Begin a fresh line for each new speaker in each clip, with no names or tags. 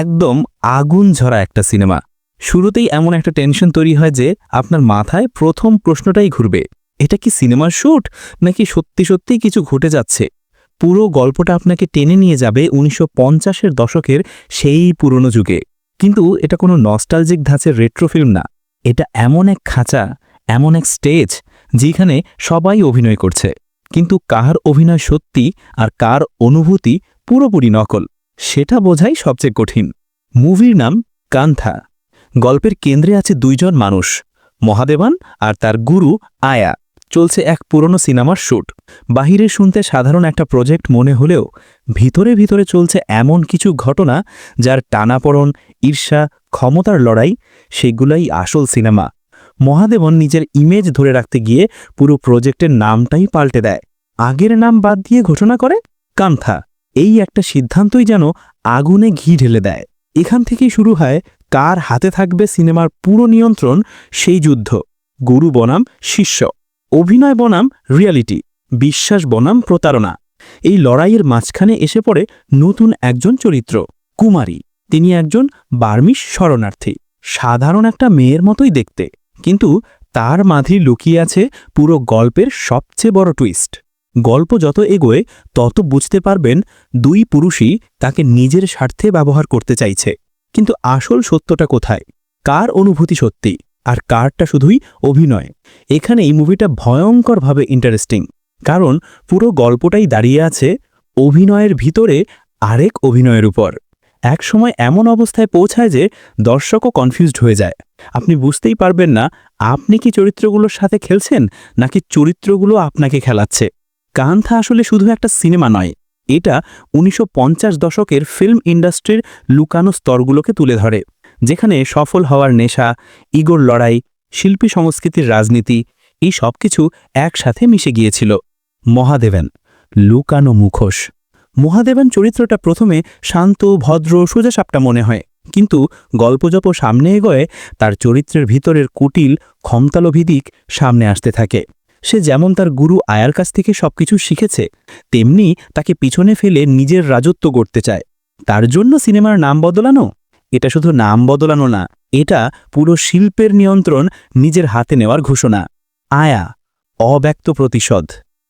একদম আগুন ঝরা একটা সিনেমা। শুরুতেই এমন একটা টেনশন তৈরি হয় যে, আপনার মাথায় প্রথম প্রশ্নটাই ঘুরবে, এটা কি সিনেমার শ্যুট নাকি সত্যি সত্যিই কিছু ঘটে যাচ্ছে? পুরো গল্পটা আপনাকে টেনে নিয়ে যাবে উনিশশো পঞ্চাশের দশকের সেই পুরনো যুগে। কিন্তু এটা কোনো নস্টালজিক ধাঁচের রেট্রো ফিল্ম না। এটা এমন এক খাঁচা, এমন এক স্টেজ যেখানে সবাই অভিনয় করছে। কিন্তু কার অভিনয় সত্যি আর কার অনুভূতি পুরোপুরি নকল? সেটা বোঝাই সবচেয়ে কঠিন। মুভির নাম কান্থা। গল্পের কেন্দ্রে আছে দুইজন মানুষ, মহাদেবান আর তার গুরু আয়া। চলছে এক পুরনো সিনেমার শ্যুট বাহিরে শুনতে সাধারণ একটা প্রজেক্ট মনে হলেও ভিতরে ভিতরে চলছে এমন কিছু ঘটনা যার টানাপড়ন, ঈর্ষা, ক্ষমতার লড়াই, সেগুলাই আসল সিনেমা। মহাদেবন নিজের ইমেজ ধরে রাখতে গিয়ে পুরো প্রজেক্টের নামটাই পাল্টে দেয়। আগের নাম বাদ দিয়ে ঘোষণা করে কান্থা। এই একটা সিদ্ধান্তই যেন আগুনে ঘি ঢেলে দেয়। এখান থেকেই শুরু হয়, কার হাতে থাকবে সিনেমার পুরো নিয়ন্ত্রণ, সেই যুদ্ধ। গুরু বনাম শিষ্য। অভিনয় বনাম রিয়ালিটি। বিশ্বাস বনাম প্রতারণা। এই লড়াইয়ের মাঝখানে এসে পড়ে নতুন একজন চরিত্র, কুমারী। তিনি একজন বার্মিশ শরণার্থী। সাধারণ একটা মেয়ের মতোই দেখতে। কিন্তু তার মাঝে লুকিয়ে আছে পুরো গল্পের সবচেয়ে বড় টুইস্ট গল্প যত এগোয়, তত বুঝতে পারবেন দুই পুরুষই তাকে নিজের স্বার্থে ব্যবহার করতে চাইছে। কিন্তু আসল সত্যটা কোথায়? কার অনুভূতি সত্যি? আর কারটা শুধুই অভিনয়। এখানে এই মুভিটা ভয়ঙ্করভাবে ইন্টারেস্টিং কারণ পুরো গল্পটাই দাঁড়িয়ে আছে অভিনয়ের ভিতরে আরেক অভিনয়ের উপর। এক সময় এমন অবস্থায় পৌঁছায় যে দর্শকও কনফিউজড হয়ে যায়। আপনি বুঝতেই পারবেন না, আপনি কি চরিত্রগুলোর সাথে খেলছেন, নাকি চরিত্রগুলো আপনাকে খেলাচ্ছে? কান্থা আসলে শুধু একটা সিনেমা নয়, এটা উনিশশো পঞ্চাশ দশকের ফিল্ম ইন্ডাস্ট্রির লুকানো স্তরগুলোকে তুলে ধরে, যেখানে সফল হওয়ার নেশা, ইগোর লড়াই, শিল্পী সংস্কৃতির রাজনীতি, এই সব কিছু একসাথে মিশে গিয়েছিল। মহাদেবেন, লুকানো মুখোশ। মহাদেবন চরিত্রটা প্রথমে শান্ত, ভদ্র সোজাসাপটা মনে হয়, কিন্তু গল্পজপ সামনে এগোয়, তার চরিত্রের ভিতরের কুটিল, ক্ষমতালোভী দিক সামনে আসতে থাকে। সে যেমন তার গুরু আয়ার কাছ থেকে সবকিছু শিখেছে, তেমনি তাকে পিছনে ফেলে নিজের রাজত্ব গড়তে চায়। তার জন্য সিনেমার নাম বদলানো? এটা শুধু নাম বদলানো না, এটা পুরো শিল্পের নিয়ন্ত্রণ নিজের হাতে নেওয়ার ঘোষণা। আয়া, অব্যক্ত প্রতিশোধ।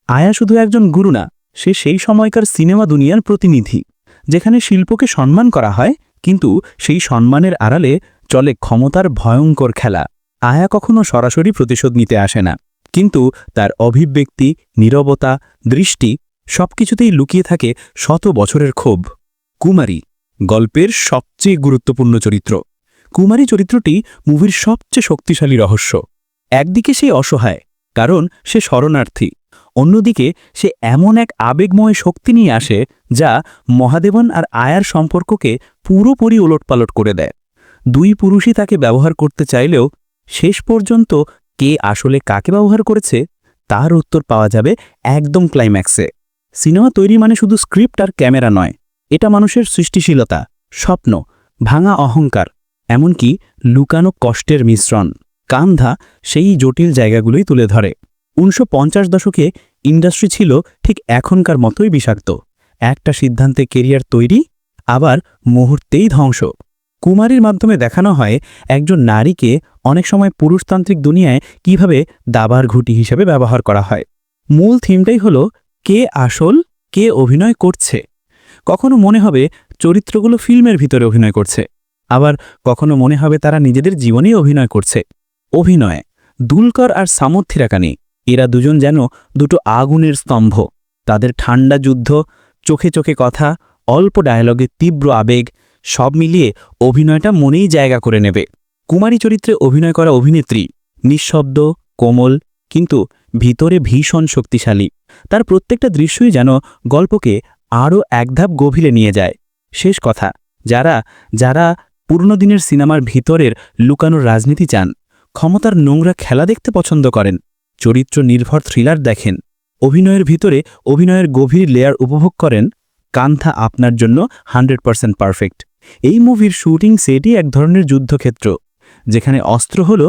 আয়া শুধু একজন গুরু না, সে সেই সময়কার সিনেমা দুনিয়ার প্রতিনিধি, যেখানে শিল্পকে সম্মান করা হয়, কিন্তু সেই সম্মানের আড়ালে চলে ক্ষমতার ভয়ঙ্কর খেলা। আয়া কখনো সরাসরি প্রতিশোধ নিতে আসে না। কিন্তু তার অভিব্যক্তি, নীরবতা, দৃষ্টি সবকিছুতেই লুকিয়ে থাকে শত বছরের ক্ষোভ। কুমারী গল্পের সবচেয়ে গুরুত্বপূর্ণ চরিত্র। কুমারী চরিত্রটি মুভির সবচেয়ে শক্তিশালী রহস্য। একদিকে সে অসহায়, কারণ সে শরণার্থী। অন্যদিকে সে এমন এক আবেগময় শক্তি নিয়ে আসে যা মহাদেবন আর আয়ার সম্পর্ককে পুরোপুরি ওলটপালট করে দেয়। দুই পুরুষই তাকে ব্যবহার করতে চাইলেও শেষ পর্যন্ত কে আসলে কাকে ব্যবহার করেছে, তার উত্তর পাওয়া যাবে একদম ক্লাইম্যাক্সে সিনেমা তৈরি মানে শুধু স্ক্রিপ্ট আর ক্যামেরা নয়, এটা মানুষের সৃষ্টিশীলতা, স্বপ্ন, ভাঙা অহংকার, এমনকি লুকানো কষ্টের মিশ্রণ। কান্ধা সেই জটিল জায়গাগুলোই তুলে ধরে। উনিশশো পঞ্চাশ দশকে ইন্ডাস্ট্রি ছিল ঠিক এখনকার মতোই বিষাক্ত। একটা সিদ্ধান্তে কেরিয়ার তৈরি, আবার মুহূর্তেই ধ্বংস। কুমারীর মাধ্যমে দেখানো হয় একজন নারীকে অনেক সময় পুরুষতান্ত্রিক দুনিয়ায় কীভাবে দাবার ঘুটি হিসেবে ব্যবহার করা হয়। মূল থিমটাই হল, কে আসল, কে অভিনয় করছে? কখনো মনে হবে চরিত্রগুলো ফিল্মের ভিতরে অভিনয় করছে, আবার কখনো মনে হবে তারা নিজেদের জীবনেই অভিনয় করছে। অভিনয়, দুলকর আর সামর্থিরাকানি এরা দুজন যেন দুটো আগুনের স্তম্ভ, তাদের ঠান্ডা যুদ্ধ, চোখে চোখে কথা, অল্প ডায়ালগে তীব্র আবেগ সব মিলিয়ে অভিনয়টা মনেই জায়গা করে নেবে। কুমারী চরিত্রে অভিনয় করা অভিনেত্রী নিঃশব্দ, কোমল, কিন্তু ভিতরে ভীষণ শক্তিশালী। তার প্রত্যেকটা দৃশ্যই যেন গল্পকে আরও একধাপ গভীরে নিয়ে যায়। শেষ কথা, যারা যারা পুরনো দিনের সিনেমার ভিতরের লুকানো রাজনীতি চান, ক্ষমতার নোংরা খেলা দেখতে পছন্দ করেন, চরিত্র নির্ভর থ্রিলার দেখেন, অভিনয়ের ভিতরে অভিনয়ের গভীর লেয়ার উপভোগ করেন, কান্থা আপনার জন্য হান্ড্রেড পারফেক্ট। এই মুভির শুটিং সেটই এক ধরনের যুদ্ধক্ষেত্র, যেখানে অস্ত্র হল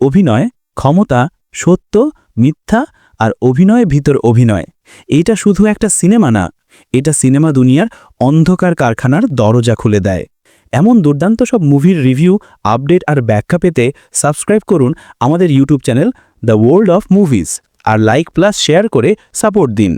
অভিনয়, ক্ষমতা, সত্য, মিথ্যা আর অভিনয়ের ভিতর অভিনয়। এটা শুধু একটা সিনেমা না, এটা সিনেমা দুনিয়ার অন্ধকার কারখানার দরজা খুলে দেয়। এমন দুর্দান্ত সব মুভির রিভিউ, আপডেট আর ব্যাখ্যা পেতে সাবস্ক্রাইব করুন আমাদের YouTube channel the world of movies R like plus share করে সাপোর্ট দিন।